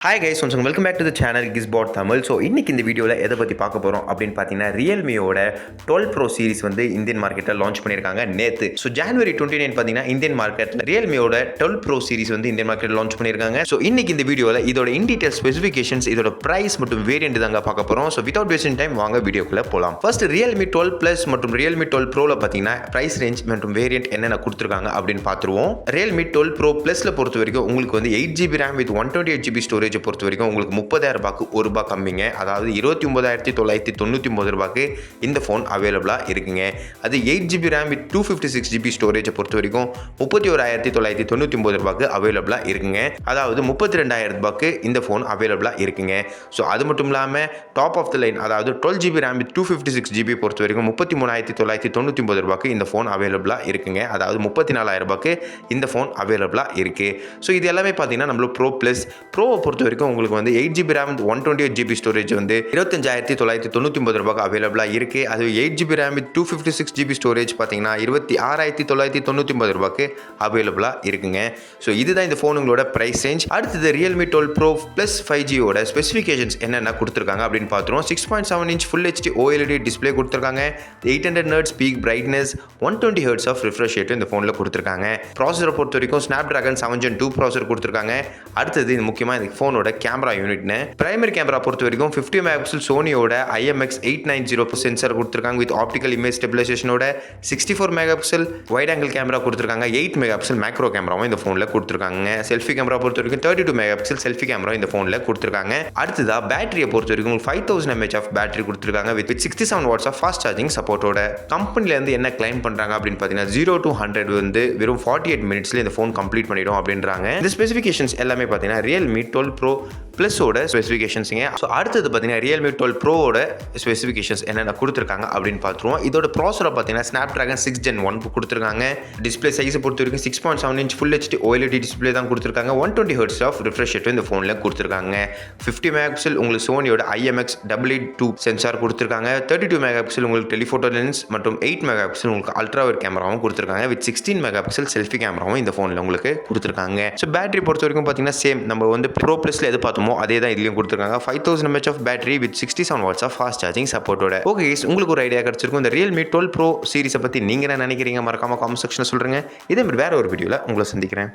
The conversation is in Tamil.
Hi guys once welcome back to the channel Gizbot Tamil so இன்றைக்கி இந்த வீடியோவில் எதை பற்றி பார்க்க போகிறோம் அப்படின்னு பார்த்தீங்கன்னா ரியல்மியோட டுவெல் ப்ரோ சீரிஸ் வந்து இந்தியன் மார்க்கெட்டில் லான்ச் பண்ணியிருக்காங்க நேற்று ஸோ ஜான்வரி டுவெண்ட்டி நைன் பார்த்தீங்கன்னா இந்தியன் மார்க்கெட்டில் ரியல்மியோட டுவெல் ப்ரோ சீரிஸ் வந்து இந்தியன் மார்க்கெட்டில் லான்ச் பண்ணியிருக்காங்க. ஸோ இன்னைக்கு இந்த வீடியோவில் இதோட இன் டீட்டெயில் ஸ்பெசிஃபிகேஷன்ஸ் இதோட ப்ரைஸ் மற்றும் வேரியன்ட் தாங்க பார்க்க போகிறோம் ஸோ வித்வுட் வேஸ்டிங் டைம் வாங்க வீடியோக்குள்ளே போகலாம் ஃபர்ஸ்ட் ரியல்மி டுவெல் ப்ளஸ் மற்றும் ரியல்மி டுவெல் ப்ரோவில் பார்த்தீங்கன்னா ப்ரைஸ் ரேஞ்ச் மற்றும் வேரியன்ட் என்னென்ன கொடுத்துருக்காங்க அப்படின்னு பார்த்துருவோம். ரியல்மி டுவெல் ப்ரோ ப்ளஸில் பொறுத்த வரைக்கும் உங்களுக்கு வந்து eight GB RAM with one twenty eight GB storage பொறுத்த வரைக்கும் உங்களுக்கு முப்பதாயிரம் ரூபாய்க்கு ஒரு ரூபாய் கம்மிங்க. அதாவது இருபத்தி ஒன்பதாயிரத்தி தொள்ளாயிரத்தி தொண்ணூற்றி ஒன்பது ரூபாய்க்கு இந்த ஃபோன் அவைலபிளாக இருக்குங்க. அது eight GB RAM with two fifty six GB ஸ்டோரேஜை பொறுத்த வரைக்கும் முப்பத்தி ஓராயிரத்தி தொள்ளாயிரத்தி தொண்ணூற்றி ஒன்பது ரூபாய்க்கு அவைலபிளாக இருக்குங்க. அதாவது முப்பத்தி ரெண்டாயிரம் ரூபாய்க்கு இந்த ஃபோன் அவைலபிளாக இருக்குங்க. ஸோ அது மட்டும் இல்லாமல் டாப் ஆஃப் த லைன் அதாவது twelve GB RAM with two fifty six GB பொறுத்த வரைக்கும் முப்பத்தி மூணாயிரத்தி தொள்ளாயிரத்தி தொண்ணூற்றி ஒன்பது ரூபாய்க்கு இந்த ஃபோன் அவைலபிளாக இருக்குங்க. அதாவது முப்பத்தி நாலாயிரம் ரூபாய்க்கு இந்த ஃபோன் அவைலபிளாக இருக்குது ஸோ இது எல்லாமே பார்த்தீங்கன்னா நம்மளோட ப்ரோ ப்ளஸ் ப்ரோவை பொறுத்த வரைக்கும் உங்களுக்கு வந்து eight GB RAM one twenty eight GB storage வந்து இருபத்தஞ்சாயிரத்தி தொள்ளாயிரத்தி தொண்ணூற்றி ஒன்பது ரூபாய்க்கு அவைலபிளாக இருக்குது அது eight GB RAM with two fifty six GB storage பார்த்தீங்கன்னா இருபத்தி ஆறாயிரத்தி தொள்ளாயிரத்தி தொண்ணூற்றி ஒன்பது ரூபாய்க்கு அவைலபிளாக இருக்குங்க. ஸோ இதுதான் இந்த ஃபோனுங்களோட ப்ரைஸ் ரேஞ்ச் அடுத்தது Realme twelve pro plus five ஜியோட specifications என்னென்ன கொடுத்துருக்காங்க அப்படின்னு பார்த்துருவோம். Six point seven inch full HD OLED display கொடுத்துருக்காங்க. Eight hundred nerd peak brightness one twenty hertz of refresh ரேட்டும் இந்த ஃபோனில் கொடுத்துருக்காங்க. ப்ராசரை பொறுத்த வரைக்கும் Snapdragon seven gen two processor கொடுத்துருக்காங்க. அடுத்தது இது முக்கியமாக இந்த ஃபோனோட கேமரா யூனிட்னு பிரைமரி கேமரா பொறுத்த வரைக்கும் fifty mega சோனியோட IMX eight nine zero sensor கொடுத்துருக்காங்க with optical image ஸ்டெபிலைசேஷனோட sixty four mega pixel wide angle camera கொடுத்துருக்காங்க. எயிட் மெகாபிக்சல் மேக்ரோ கேமராவும் இந்த ஃபோனில் கொடுத்துருக்காங்க. செல்ஃபி கேமரா பொறுத்த வரைக்கும் thirty two mega pixel selfie camera இந்த ஃபோனில் கொடுத்துருக்காங்க. அடுத்ததா பேட்டரியை பொறுத்த வரைக்கும் five thousand mAh of battery கொடுத்துருக்காங்க. With sixty seven watts of fast charging சப்போர்ட்டோட கம்பெனிலேருந்து என்ன கிளைம் பண்ணுறாங்க அப்படின்னு பார்த்தீங்கன்னா ஜீரோ டூ ஹண்ட்ரட் வந்து வெறும் ஃபார்ட்டி எயிட் மினிட்ஸ்ல இந்த ஃபோன் கம்ப்ளீட் பண்ணிடும் அப்படின்றாங்க. இந்த ஸ்பெசிஃபிகேஷன்ஸ் எல்லாமே பார்த்தீங்கன்னா ரியல்மி டுவெல் ப்ரோ ப்ளஸோட ஸ்பெசிஃபிகேஷன்ஸுங்க. ஸோ அடுத்தது பார்த்தீங்கன்னா ரியல்மி டுவெல் ப்ரோவோட ஸ்பெசிஃபிகேஷன்ஸ் என்னென்ன கொடுத்துருக்காங்க அப்படின்னு பார்த்துருவோம். இதோட ப்ராசரை பார்த்தீங்கன்னா Snapdragon six gen one கொடுத்துருக்காங்க டிஸ்பிளே சைஸை பொறுத்த வரைக்கும் six point seven inch full HD OLED display தான் கொடுத்துருக்காங்க. One twenty hertz of refresh ரேட்டும் இந்த ஃபோனில் கொடுத்துருக்காங்க. ஃபிஃப்டி மெகா பிக்சல் உங்களுக்கு சோனியோட IMX double eight two sensor கொடுத்துருக்காங்க. தேர்ட்டி டூ மெகா பிக்சல் உங்களுக்கு டெலிஃபோட்டோ லென்ஸ் மற்றும் எயிட் மெகா பிக்சல் உங்களுக்கு அல்ட்ரா ஒயர் கேமராவும் கொடுத்துருக்காங்க. With sixteen mega pixel selfie கேமராவும் இந்த ஃபோனில் உங்களுக்கு கொடுத்துருக்காங்க. ஸோ பேட்டரி பொறுத்த வரைக்கும் பார்த்தீங்கன்னா சேம் நம்ம வந்து ப்ரோ ப்ளஸில் எது பார்த்தோமோ அதே தான் இதுலையும் கொடுத்துருக்காங்க. Five thousand mAh of battery with sixty seven watts of fast charging சப்போர்ட்டோட ஓகே உங்களுக்கு ஒரு ஐடியா கிடச்சிருக்கும். இந்த ரியல்மி டுவெல் ப்ரோ சீரிஸை பற்றி நீங்கள் என்ன நினைக்கிறீங்க? மறக்காம காமெண்ட் செக்ஷனில் சொல்கிறேங்க இதே மாதிரி வேறு ஒரு வீடியோவில் உங்களை சந்திக்கிறேன்.